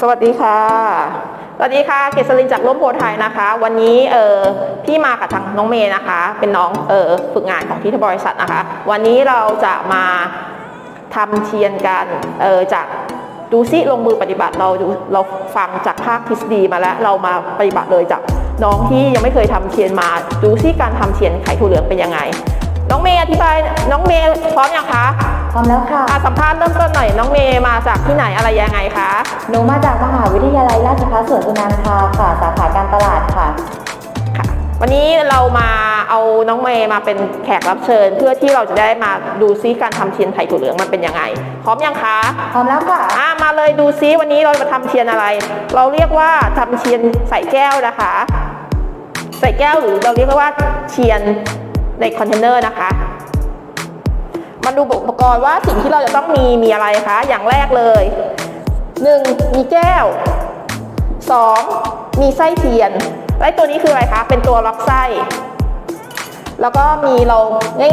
สวัสดีค่ะ สวัสดีค่ะ เกษรินจากร่มโพไทยนะคะ วันนี้เออพี่มากับทางน้องเมย์นะคะ เป็นน้องเออฝึกงานของที่บริษัทนะคะ วันนี้เราจะมาทำเทียนกันเออจากดูซิลงมือปฏิบัติเราดูเราฟังจากภาคทฤษฎีมาแล้ว เรามาปฏิบัติเลยจากน้องที่ยังไม่เคยทำเทียนมา ดูซิการทำเทียนไขถั่วเหลืองเป็นยังไง น้องเมย์อธิบายน้องเมย์พร้อมยังคะพร้อมแล้วค่ะอะสัมภาษณ์เริ่มต้นหน่อยน้องเมย์มาจากที่ไหนอะไรยังไงคะ หนูมาจากมหาวิทยาลัยราชภัฏสวนสุนันทาค่ะ สาขาการตลาดค่ะค่ะวันนี้เรามาเอาน้องเมย์มาเป็นแขกรับเชิญ เพื่อที่เราจะได้มาดูซิการทำเทียนไทยถั่วเหลืองมันเป็นยังไง พร้อมยังคะพร้อมแล้วค่ะ อ่ามาเลยดูซิวันนี้เราจะมาทำเทียนอะไร เราเรียกว่าทำเทียนใส่แก้วนะคะ ใส่แก้วหรือเราเรียกว่าเทียน ในคอนเทนเนอร์นะคะมาดูอุปกรณ์ว่าสิ่งที่เราจะต้องมีมีอะไรคะ อย่างแรกเลย 1. มีแก้ว 2. มีไส้เทียนไส้ตัวนี้คืออะไรคะ เป็นตัวล็อกไส้ แล้วก็มีเรา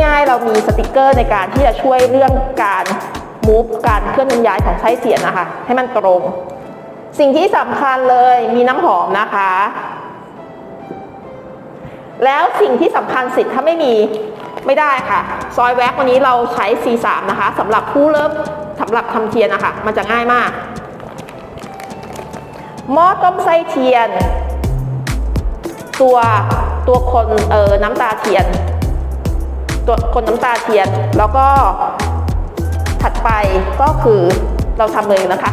ง่ายๆ เรามีสติกเกอร์ในการที่จะช่วยเรื่องการมูฟการเคลื่อนย้ายของไส้เสียนนะคะ ให้มันตรง สิ่งที่สำคัญเลยมีน้ำหอมนะคะ แล้วสิ่งที่สำคัญสิทธิ์ถ้าไม่มีไม่ได้ค่ะ ซอยแว็กวันนี้เราใช้ C3 นะคะสำหรับผู้เริ่มสำหรับทำเทียนนะคะมันจะง่ายมากหม้อต้มไส้เทียน ตัวตัวคนเออน้ำตาเทียน ตัวคนน้ำตาเทียน แล้วก็ถัดไปก็คือเราทำเลยนะคะ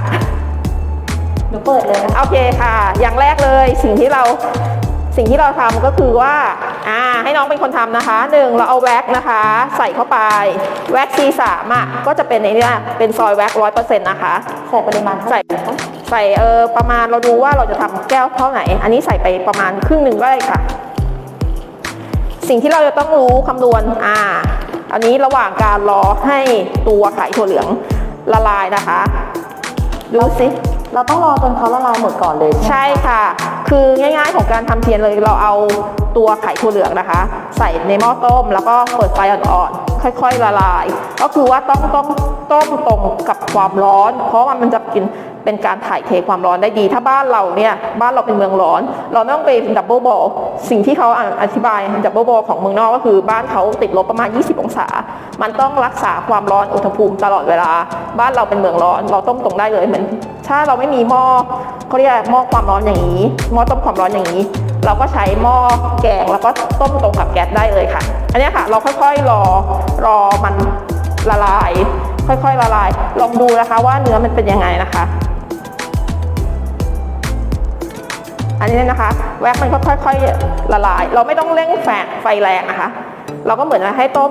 หนูเปิดเลยนะคะโอเคค่ะ อย่างแรกเลยสิ่งที่เรา สิ่งที่เราทำก็คือว่าอ่าให้น้องเป็นคนทำนะคะหนึ่งเราเอาแว็กนะคะ ใส่เข้าไป แว็ก C3 อะก็จะเป็นในเนี้ยเป็นซอยแว็กร้อยเปอร์เซ็นต์นะคะใส่ปริมาณเท่าไหใส่ร่คะใส่เออประมาณเราดูว่าเราจะทำแก้วเท่าไหน อันนี้ใส่ไปประมาณครึ่งหนึ่งก็ได้ค่ะ สิ่งที่เราจะต้องรู้คำนวณอ่าอันนี้ระหว่างการรอให้ตัวไข่ถั่วเหลืองละลายนะคะ ดูสิเราต้องรอจนเขาละลายหมดก่อนเลยใช่ไหมใช่ค่ะ คือง่ายๆของการทำเทียนเลยเราเอาตัวไข่ถั่วเหลืองนะคะ ใส่ในหม้อต้ม แล้วก็เปิดไฟอ่อนๆค่อย ๆ ละลาย ก็คือว่าต้องต้องต้มตรงกับความร้อน เพราะมันมันจะกิน เป็นการถ่ายเทความร้อนได้ดี ถ้าบ้านเราเนี่ยบ้านเราเป็นเมืองร้อน เราต้องไปดับเบิลบอลสิ่งที่เขาอธิบายดับเบิลบอลของเมืองนอกก็คือบ้านเขาติดลบประมาณ 20 องศา มันต้องรักษาความร้อนอุณหภูมิตลอดเวลา บ้านเราเป็นเมืองร้อน เราต้มตรงได้เลยเหมือนถ้าเราไม่มีหม้อเขาเรียกหม้อความร้อนอย่างนี้หม้อต้มความร้อนอย่างนี้ เราก็ใช้หม้อแกงแล้วก็ต้มตรงกับแก๊สได้เลยค่ะ อันนี้ค่ะเราค่อยๆรอรอมันละลาย ค่อยๆละลาย ลองดูนะคะว่าเนื้อมันเป็นยังไงนะคะ อันนี้นะคะ แว็กมันก็ค่อยๆละลาย เราไม่ต้องเร่งแฟไฟแรงนะคะ เราก็เหมือนให้ต้ม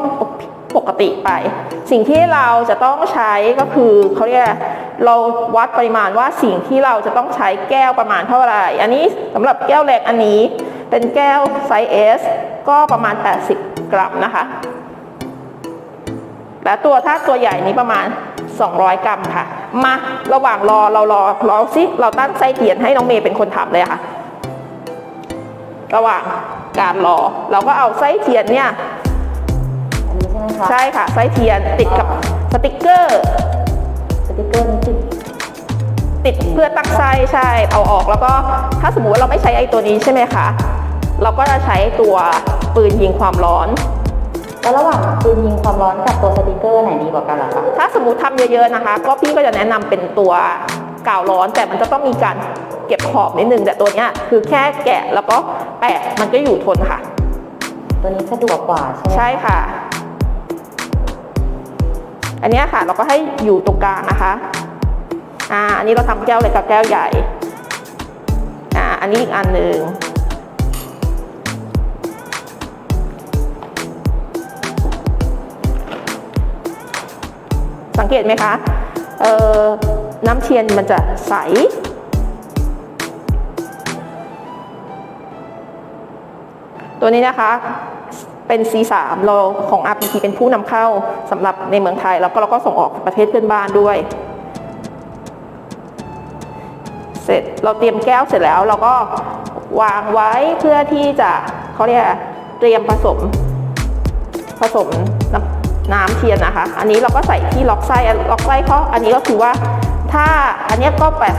ปกติไป สิ่งที่เราจะต้องใช้ก็คือเขาเรียกเราวัดปริมาณว่าสิ่งที่เราจะต้องใช้แก้วประมาณเท่าไหร่ อันนี้สำหรับแก้วเล็กอันนี้เป็นแก้วไซส์ S ก็ประมาณ 80 กรัมนะคะ และตัวถ้าตัวใหญ่นี้ประมาณ 200 กรัมค่ะ มาระหว่างรอเรารอรอซิเราตั้งไส้เทียนให้น้องเมย์เป็นคนทำเลยค่ะ ระหว่างการรอ เราก็เอาไส้เทียนเนี่ยอันนี้ใช่ไหมคะใช่ค่ะไส้เทียนติดกับสติกเกอร์ สติกเกอร์นี้ติดติดเพื่อตั้งไส้ใช่เอาออกแล้วก็ถ้าสมมุติว่าเราไม่ใช้ไอ้ตัวนี้ใช่ไหมคะเราก็จะใช้ตัวปืนยิงความร้อน แล้วระหว่างปืนยิงความร้อนกับตัวสติกเกอร์ไหนดีกว่ากันล่ะคะถ้าสมมติทำเยอะๆนะคะ ก็พี่ก็จะแนะนำเป็นตัวกาวร้อนแต่มันจะต้องมีการ เก็บขอบนิดนึงแต่ตัวเนี้ยคือแค่แกะแล้วก็แปะมันก็อยู่ทนค่ะ ตัวนี้สะดวกกว่าใช่ไหมใช่ค่ะ อันเนี้ยค่ะเราก็ให้อยู่ตรงกลางนะคะอ่าอันนี้เราทำแก้วเล็กกับแก้วใหญ่อ่าอันนี้อีกอันหนึ่งสังเกตไหมคะ เอ่อ น้ำเทียนมันจะใส ตัวนี้นะคะเป็น C3 เราของ RPT เป็นผู้นำเข้าสำหรับในเมืองไทย แล้วก็เราก็ส่งออกประเทศเพื่อนบ้านด้วย เสร็จเราเตรียมแก้วเสร็จแล้วเราก็วางไว้เพื่อที่จะเขาเรียกเตรียมผสมผสมน้ำน้ำเทียนนะคะ อันนี้เราก็ใส่ที่ล็อกไส้ล็อกไส้เพราะอันนี้ก็คือว่าถ้าอันนี้ก็แบบ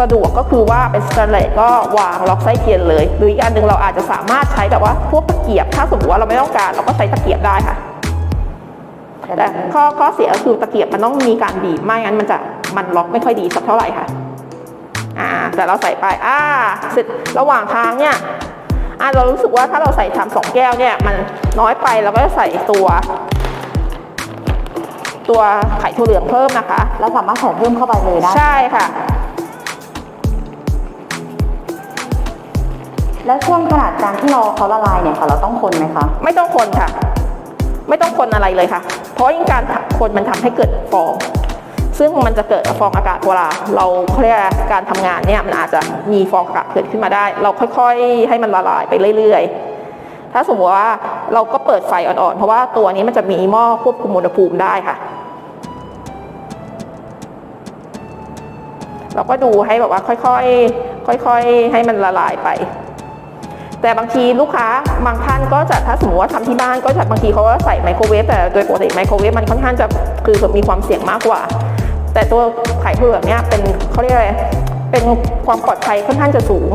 สะดวกก็คือว่าเป็นสแตนเลสก็วางล็อกไส้เทียนเลย หรืออีกอันหนึ่งเราอาจจะสามารถใช้แบบว่าพวกตะเกียบ ถ้าสมมติว่าเราไม่ต้องการเราก็ใช้ตะเกียบได้ค่ะแต่ข้อข้อเสียก็คือตะเกียบมันต้องมีการบีบไม่งั้นมันจะมันล็อกไม่ค่อยดีสักเท่าไหร่ค่ะอ่าแต่เราใส่ไปอ่าเสร็จระหว่างทางเนี่ยอ่าเรารู้สึกว่าถ้าเราใส่ทำสองแก้วเนี่ยมันน้อยไปเราก็จะใส่ตัวตัวไข่ถั่วเหลืองเพิ่มนะคะเราสามารถใส่เพิ่มเข้าไปเลยได้ ใช่ค่ะ แล้วช่วงขนาดการที่รอเขาละลายเนี่ยค่ะ เราต้องคนไหมคะ ไม่ต้องคนค่ะ ไม่ต้องคนอะไรเลยค่ะ เพราะยิ่งการคนมันทำให้เกิดฟอง ซึ่งมันจะเกิดฟองอากาศเวลาเราเขาเรียกการทำงานเนี่ยมันอาจจะมีฟองอากาศเกิดขึ้นมาได้ เราค่อยๆ ให้มันละลายไปเรื่อยๆ ถ้าสมมติว่าเราก็เปิดไฟอ่อนๆ เพราะว่าตัวนี้มันจะมีหม้อควบคุมอุณหภูมิได้ค่ะเราก็ดูให้แบบว่าค่อยๆ ค่อยๆ ให้มันละลายไป แต่บางทีลูกค้าบางท่านก็จะถ้าสมมติว่าทำที่บ้านก็จะบางทีเขาก็ใส่ไมโครเวฟแต่โดยปกติไมโครเวฟมันค่อนข้างจะคือมีความเสี่ยงมากกว่า แต่ตัวไข่เหลืองเนี่ยเป็นเขาเรียกอะไรเป็นความปลอดภัยค่อนข้างจะสูง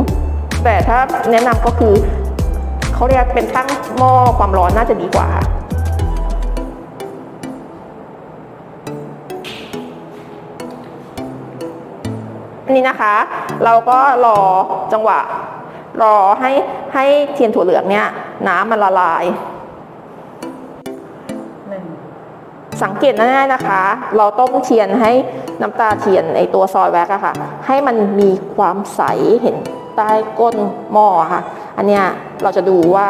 แต่ถ้าแนะนำก็คือเขาเรียกเป็นตั้งหม้อความร้อนน่าจะดีกว่าอันนี้นะคะ เราก็รอจังหวะ รอให้ให้เทียนถั่วเหลืองเนี่ยน้ำมันละลายหนึ่งสังเกตง่ายๆนะคะ เราต้มเทียนให้น้ำตาเทียนไอตัวซอยแว็กอะค่ะ ให้มันมีความใสเห็นใต้ก้นหม้ออะค่ะ อันเนี้ยเราจะดูว่า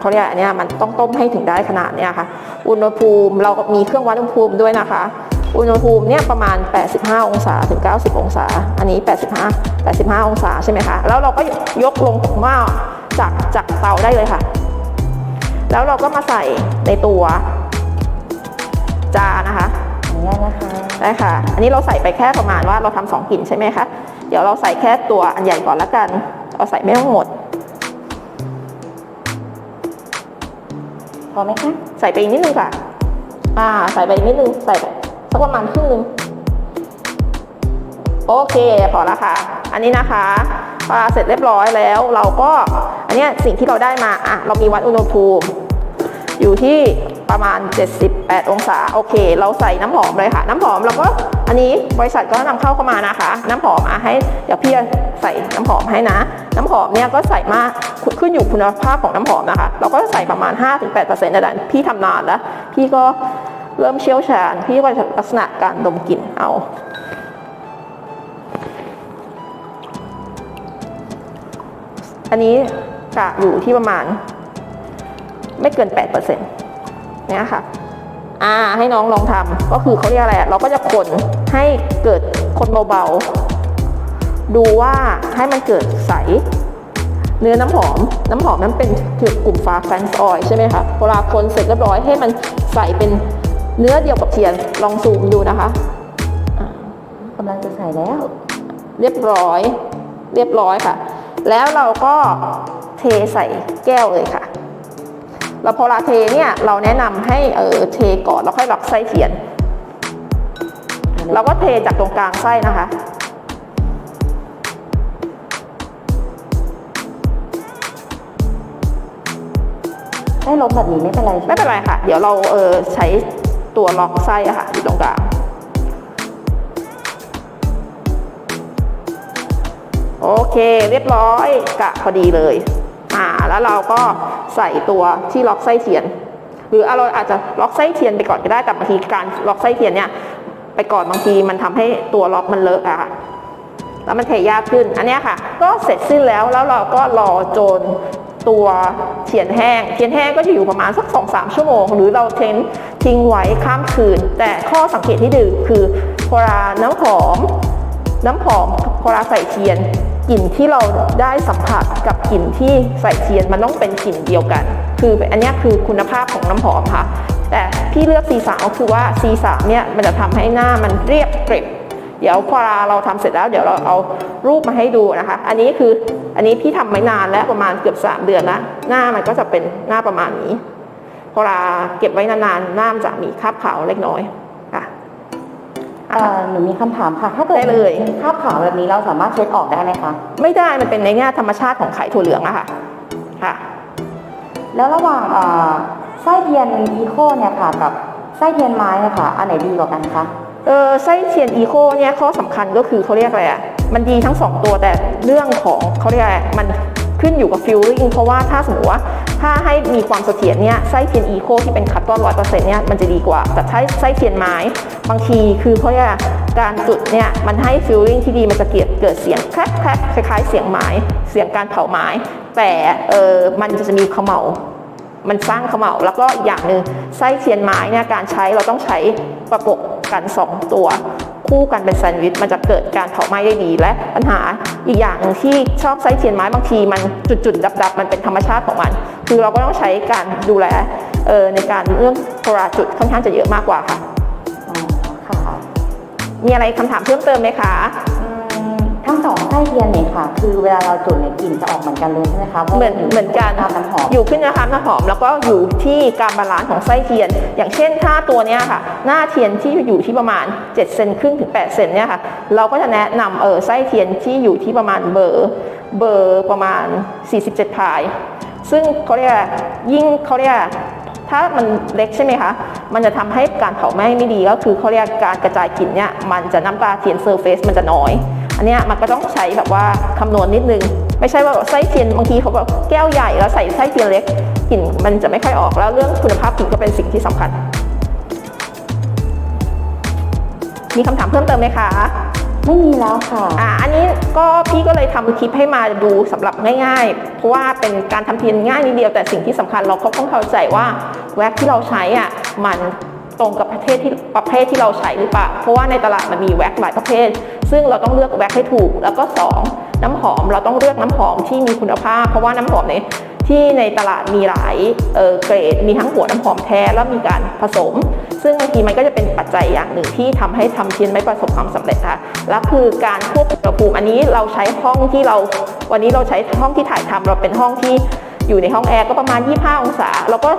เขาเรียกอันเนี้ยมันต้องต้มให้ถึงได้ขนาดเนี้ยค่ะ อุณหภูมิเราก็มีเครื่องวัดอุณหภูมิด้วยนะคะ อุณหภูมิเนี่ยประมาณ 85 องศาถึง 90 องศา อันนี้ 85 85 องศาใช่ไหมคะ แล้วเราก็ยกลงหม้อจากจากเตาได้เลยค่ะ แล้วเราก็มาใส่ในตัวจานนะคะขออนุญาตนะคะได้ค่ะ อันนี้เราใส่ไปแค่ประมาณว่าเราทำสองกลิ่นใช่ไหมคะ เดี๋ยวเราใส่แค่ตัวอันใหญ่ก่อนละกัน เราใส่ไม่ต้องหมด พอไหมคะ ใส่ไปอีกนิดนึงค่ะ อ่า ใส่ไปอีกนิดนึง ใส่ไป สักประมาณครึ่งนึงโอเคพอละค่ะ อันนี้นะคะพอเสร็จเรียบร้อยแล้วเราก็อันนี้สิ่งที่เราได้มาอะเรามีวัดอุณหภูมิ อยู่ที่ประมาณ 78 องศาโอเค เราใส่น้ำหอมเลยค่ะ น้ำหอมเราก็อันนี้บริษัทก็นำเข้าเข้ามานะคะ น้ำหอมอะให้เดี๋ยวพี่ใส่น้ำหอมให้นะ น้ำหอมเนี่ยก็ใส่มากขึ้นอยู่คุณภาพของน้ำหอมนะคะ เราก็ใส่ประมาณ 5-8%แต่พี่ทำนานแล้วพี่ก็เริ่มเชี่ยวชาญพี่ก็จะ ลักษณะการดมกลิ่นเอาอันนี้กะอยู่ที่ประมาณ ไม่เกิน 8%เนี่ยค่ะ อ่า ให้น้องลองทำก็คือเขาเรียกอะไร เราก็จะคนให้เกิดคนเบาๆ ดูว่าให้มันเกิดใส เนื้อน้ำหอม น้ำหอมนั้นเป็นคือกลุ่มฟ้าแฟนซ์ออยใช่ไหมคะ เวลาคนเสร็จเรียบร้อยให้มันใสเป็น เนื้อเดียวกับเทียนลองซูมดูนะคะกำลังจะใส่แล้ว เรียบร้อย เรียบร้อยค่ะ แล้วเราก็เทใส่แก้วเลยค่ะเราพอเราเทเนี่ยเราแนะนำให้เออเทก่อนแล้วค่อยล็อกไส้เทียน เราก็เทจากตรงกลางไส้นะคะได้ลมแบบนี้ไม่เป็นไรใช่ไหมไม่เป็นไรค่ะ เดี๋ยวเราเออใช้ ตัวล็อกไส้อะค่ะอยู่ตรงกลางโอเคเรียบร้อยกะพอดีเลย อ่า แล้วเราก็ใส่ตัวที่ล็อกไส้เทียน หรือเราอาจจะล็อกไส้เทียนไปก่อนก็ได้แต่บางทีการล็อกไส้เทียนเนี่ย ไปก่อนบางทีมันทำให้ตัวล็อกมันเลอะอะค่ะแล้วมันเทยากขึ้น อันนี้ค่ะ ก็เสร็จสิ้นแล้วแล้วเราก็รอจน ตัวเทียนแห้ง เทียนแห้งก็จะอยู่ประมาณสักสองสามชั่วโมง หรือเราเทนทิ้งไว้ข้ามคืน แต่ข้อสังเกตที่ดีคือพอราน้ำหอม น้ำหอมพอราใส่เทียนกลิ่นที่เราได้สัมผัสกับกลิ่นที่ใส่เทียนมันต้องเป็นกลิ่นเดียวกัน คืออันนี้คือคุณภาพของน้ำหอมค่ะ แต่พี่เลือก C3 ก็คือว่า C3 เนี่ยมันจะทำให้หน้ามันเรียบกริบ เดี๋ยวพอเราทำเสร็จแล้วเดี๋ยวเราเอารูปมาให้ดูนะคะ อันนี้คือ อันนี้พี่ทำไม่นานแล้วประมาณเกือบ 3 เดือนแล้วหน้ามันก็จะเป็นหน้าประมาณนี้พอเราเก็บไว้นานๆหน้ามันจะมีคราบขาวเล็กน้อยค่ะเอ่อหนูมีคำถามค่ะ ถ้าเกิดได้เลยคราบขาวแบบนี้เราสามารถเช็ดออกได้ไหมคะไม่ได้มันเป็นในแง่ธรรมชาติของไข่ถั่วเหลืองอะค่ะค่ะ แล้วระหว่างเอ่อไส้เทียนอีโคเนี่ยค่ะกับไส้เทียนไม้เนี่ยค่ะอันไหนดีกว่ากันคะเออไส้เทียนอีโคเนี่ยข้อสำคัญก็คือเขาเรียกอะไรอะ มันดีทั้งสองตัวแต่เรื่องของเขาเรียกอะไรมันขึ้นอยู่กับฟิลลิ่งเพราะว่าถ้าสมมติว่าถ้าให้มีความเสถียรเนี่ยไส้เทียนอีโคที่เป็นคัตตอนร้อยเปอร์เซ็นต์เนี่ยมันจะดีกว่า แต่ถ้ไส้เทียนไม้ บางทีคือเขาเรียกอะไรการจุดเนี่ยมันให้ฟิลลิ่งที่ดีมันจะเกิดเกิดเสียงแครกแครกคล้ายๆ เสียงไม้เสียงการเผาไม้ แต่เออมันจะมีเขมเหลามันสร้างเขมเหลาแล้วก็อย่างหนึ่งไส้เทียนไม้เนี่ยการใช้เราต้องใช้ประกบกันสองตัว คู่กันเป็นแซนด์วิชมันจะเกิดการเผาไหม้ได้ดีและปัญหาอีกอย่างหนึ่งที่ชอบไส้เทียนไม้บางทีมันจุดๆดับๆมันเป็นธรรมชาติของมัน คือเราก็ต้องใช้การดูแลเออในการเรื่องโทราจุดค่อนข้างจะเยอะมากกว่าค่ะอ๋อค่ะมีอะไรคำถามเพิ่มเติมไหมคะอืมทั้ง สองไส้เทียนเนี่ยค่ะ คือเวลาเราจุดเนี่ยกลิ่นจะออกเหมือนกันเลยใช่ไหมคะพราะเหมือนเหมือนกันทำน้ำหอม อยู่ขึ้นนะคะน้ำหอมแล้วก็อยู่ที่การบาลานซ์ของไส้เทียน อย่างเช่นถ้าตัวเนี้ยค่ะ หน้าเทียนที่อยู่ที่ประมาณ7เซนครึ่งถึง8เซนเนี่ยค่ะ เราก็จะแนะนำเออไส้เทียนที่อยู่ที่ประมาณเบอร์เบอร์ประมาณ 47พาย ซึ่งเขาเรียกว่ายิ่งเขาเรียกว่าถ้ามันเล็กใช่ไหมคะ มันจะทำให้การเผาไหม้ไม่ดีก็คือเขาเรียกการกระจายกลิ่นเนี่ยมันจะน้ำตาเทียนเซอร์เฟซมันจะน้อย อันเนี้ยมันก็ต้องใช้แบบว่าคำนวณนิดนึง ไม่ใช่ว่าแบบไส้เทียนบางทีเขาแบบแก้วใหญ่แล้วใส่ไส้เทียนเล็กกลิ่นมันจะไม่ค่อยออกแล้วเรื่องคุณภาพกลิ่นก็เป็นสิ่งที่สำคัญ มีคำถามเพิ่มเติมไหมคะไม่มีแล้วค่ะอ่าอันนี้ก็พี่ก็เลยทำคลิปให้มาดูสำหรับง่ายๆ เพราะว่าเป็นการทำเทียนง่ายนิดเดียวแต่สิ่งที่สำคัญเราก็ต้องเข้าใจว่าแว็กที่เราใช้อะมันตรงกับประเภทที่ประเภทที่เราใช้หรือเปล่า เพราะว่าในตลาดมันมีแว็กหลายประเภท ซึ่งเราต้องเลือกแว็กให้ถูก แล้วก็สองน้ำหอมเราต้องเลือกน้ำหอมที่มีคุณภาพ เพราะว่าน้ำหอมในที่ในตลาดมีหลายเเกรด มีทั้งหัวน้ำหอมแท้แล้วมีการผสม ซึ่งบางทีมันก็จะเป็นปัจจัยอย่างหนึ่งที่ทำให้ทำเทียนไม่ประสบความสำเร็จค่ะแล้วคือการควบคุมอุณหภูมิอันนี้เราใช้ห้องที่เรา วันนี้เราใช้ห้องที่ถ่ายทำเราเป็นห้องที่อยู่ในห้องแอร์ก็ประมาณ 25 องศา แล้วก็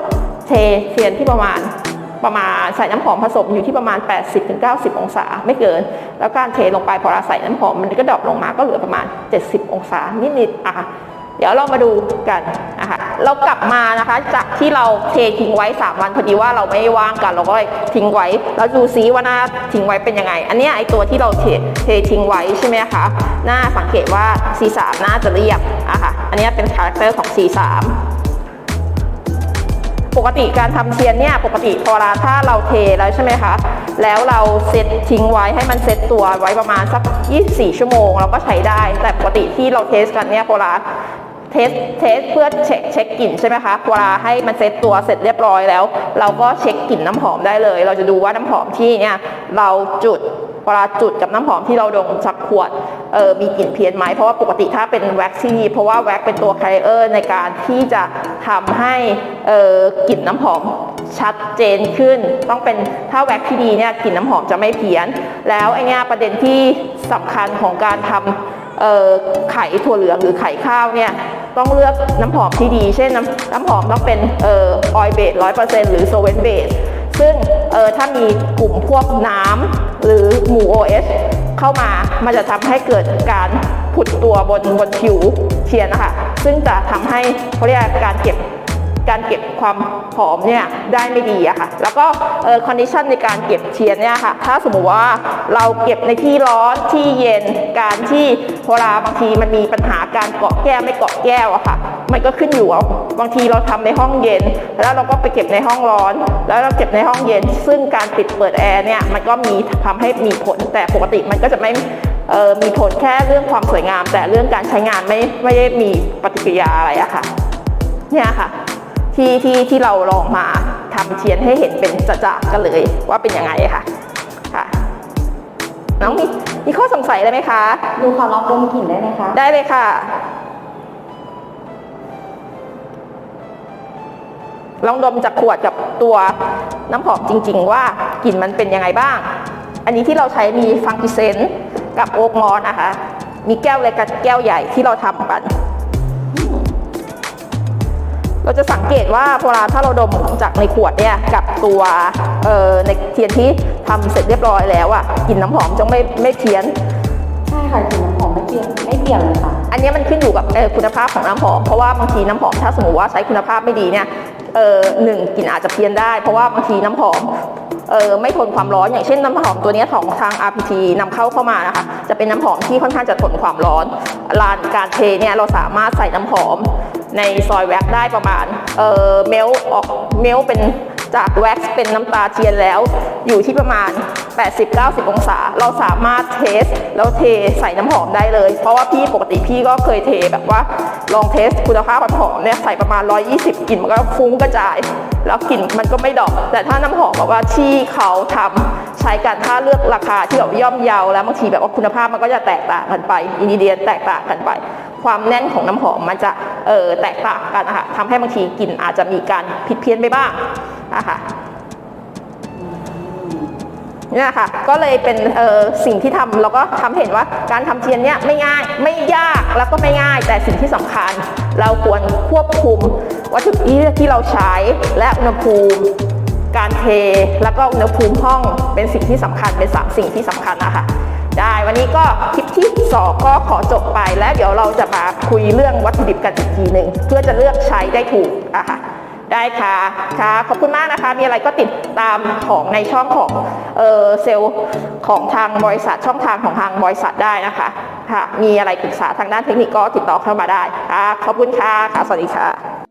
เทเทียนที่ประมาณ ประมาณใส่น้ำหอมผสมอยู่ที่ประมาณ 80-90 องศา ไม่เกิน แล้วการเทลงไปพอเราใส่น้ำหอมมันก็ดรอปลงมาก็เหลือประมาณ 70 องศานิดๆอะเดี๋ยวเรามาดูกันนะคะเรากลับมานะคะจากที่เราเททิ้งไว้ 3 วันพอดีว่าเราไม่ว่างกันเราก็เลยทิ้งไว้แล้วดูซิว่าหน้าทิ้งไว้เป็นยังไง อันนี้ไอตัวที่เราเทเททิ้งไว้ใช่ไหมคะหน้าสังเกตว่า C3 หน้าจะเรียบอะค่ะอันนี้เป็นคาแรคเตอร์ของ C3 ปกติการทำเทียนเนี่ยปกติพอเราถ้าเราเทแล้วใช่ไหมคะ แล้วเราเซตทิ้งไว้ให้มันเซตตัวไว้ประมาณสัก 24 ชั่วโมง เราก็ใช้ได้ แต่ปกติที่เราเทสกันเนี่ยพอเราเทสเทสเพื่อเช็คเช็คกลิ่นใช่ไหมคะเวลาให้มันเซตตัวเสร็จเรียบร้อยแล้ว เราก็เช็คกลิ่นน้ำหอมได้เลย เราจะดูว่าน้ำหอมที่เนี่ยเราจุด เวลาจุดกับน้ำหอมที่เราดมจากขวดเออมีกลิ่นเพี้ยนไหมเพราะว่าปกติถ้าเป็นแว็กซ์ที่ดีเพราะว่าแว็กซ์เป็นตัวแคริเออร์ในการที่จะทำให้เออกลิ่นน้ำหอมชัดเจนขึ้น ต้องเป็นถ้าแว็กซ์ที่ดีเนี่ยกลิ่นน้ำหอมจะไม่เพี้ยน แล้วไอเนี้ยประเด็นที่สำคัญของการทำเอ่อไข่ถั่วเหลืองหรือไข่ข้าวเนี่ยต้องเลือกน้ำหอมที่ดี เช่นน้ำน้ำหอมต้องเป็นออยเบสร้อยเปอร์เซ็นต์หรือโซเวนเบส ซึ่งเออถ้ามีกลุ่มพวกน้ำหรือหมู่ OS เข้ามา มันจะทำให้เกิดการผุดตัวบนบนผิวเทียนนะคะ ซึ่งจะทำให้เขาเรียกการเก็บ การเก็บความหอมเนี่ยได้ไม่ดีอะค่ะ แล้วก็เออคอนดิชันในการเก็บเทียนเนี่ยค่ะ ถ้าสมมุติว่าเราเก็บในที่ร้อนที่เย็น การที่เวลาบางทีมันมีปัญหาการเกาะแก้วไม่เกาะแก้วอะค่ะ มันก็ขึ้นอยู่ว่าบางทีเราทำในห้องเย็น แล้วเราก็ไปเก็บในห้องร้อน แล้วเราเก็บในห้องเย็น ซึ่งการปิดเปิดแอร์เนี่ยมันก็มีทำให้มีผล แต่ปกติมันก็จะไม่มีผลแค่เรื่องความสวยงาม แต่เรื่องการใช้งานไม่ไม่ได้มีปฏิกิริยาอะไรอะค่ะ เนี่ยค่ะ ที่ที่ที่เราลองมาทำเทียนให้เห็นเป็นจะๆกันเลยว่าเป็นยังไงค่ะค่ะน้องมีมีข้อสงสัยอะไรไหมคะดูขอลองดมกลิ่นได้ไหมคะ ได้เลยค่ะ ลองดมจากขวดกับตัวน้ำหอมจริง ๆ ว่ากลิ่นมันเป็นยังไงบ้าง อันนี้ที่เราใช้มีฟังกิเซนกับโอ๊กมอนนะคะ มีแก้วเล็กกับแก้วใหญ่ที่เราทำกัน เราจะสังเกตว่าเวลาถ้าเราดมจากในขวดเนี่ยกับตัวในเทียนที่ทำเสร็จเรียบร้อยแล้วอะกลิ่นน้ำหอมจะไม่ไม่เพี้ยนใช่ค่ะกลิ่นน้ำหอมไม่เปลี่ยนไม่เปลี่ยนเลยค่ะอันนี้มันขึ้นอยู่กับคุณภาพของน้ำหอมเพราะว่าบางทีน้ำหอมถ้าสมมติว่าใช้คุณภาพไม่ดีเนี่ยเออหนึ่งกลิ่นอาจจะเพี้ยนได้ เพราะว่าบางทีน้ำหอมเออไม่ทนความร้อนอย่างเช่นน้ำหอมตัวนี้ของทาง RPT นำเข้าเข้ามานะคะจะเป็นน้ำหอมที่ค่อนข้างจะทนความร้อนลานการเทเนี่ยเราสามารถใส่น้ำหอม ในซอยแว็กได้ประมาณเออเมลออกเมลเป็นจากแว็กซ์เป็นน้ำตาเทียนแล้ว อยู่ที่ประมาณ 80-90 องศา เราสามารถเทส แล้วเทใส่น้ำหอมได้เลย เพราะว่าพี่ปกติพี่ก็เคยเทแบบว่า ลองเทสคุณภาพน้ำหอมเนี่ยใส่ประมาณ 120กลิ่นมันก็ฟุ้งกระจาย แล้วกลิ่นมันก็ไม่ดอก แต่ถ้าน้ำหอมแบบว่าที่เขาทำใช้กันถ้าเลือกราคาที่แบบย่อมเยาแล้วบางทีแบบว่าคุณภาพมันก็จะแตกต่างกันไปอินเดียแตกต่างกันไป ความแน่นของน้ำหอมมันจะเออแตกต่างกันนะคะทำให้บางทีกลิ่นอาจจะมีการผิดเพี้ยนไปบ้างนะคะเนี่ยค่ะก็เลยเป็นสิ่งที่ทำแล้วก็ทำให้เห็นว่าการทำเทียนเนี่ยไม่ง่ายไม่ยากแล้วก็ไม่ง่าย แต่สิ่งที่สำคัญ เราควรควบคุมวัตถุดิบที่เราใช้และอุณหภูมิ การเท แล้วก็อุณหภูมิห้องเป็นสิ่งที่สำคัญเป็นสามสิ่งที่สำคัญนะคะ ได้วันนี้ก็คลิปที่สองก็ขอจบไปแล้วเดี๋ยวเราจะมาคุยเรื่องวัตถุดิบกันอีกทีหนึ่งเพื่อจะเลือกใช้ได้ถูกอะค่ะได้ค่ะค่ะขอบคุณมากนะคะ มีอะไรก็ติดตามของในช่องของเออเซลล์ของทางบริษัทช่องทางของทางบริษัทได้นะคะค่ะมีอะไรปรึกษาทางด้านเทคนิคก็ติดต่อเข้ามาได้ค่ะขอบคุณค่ะค่ะสวัสดีค่ะ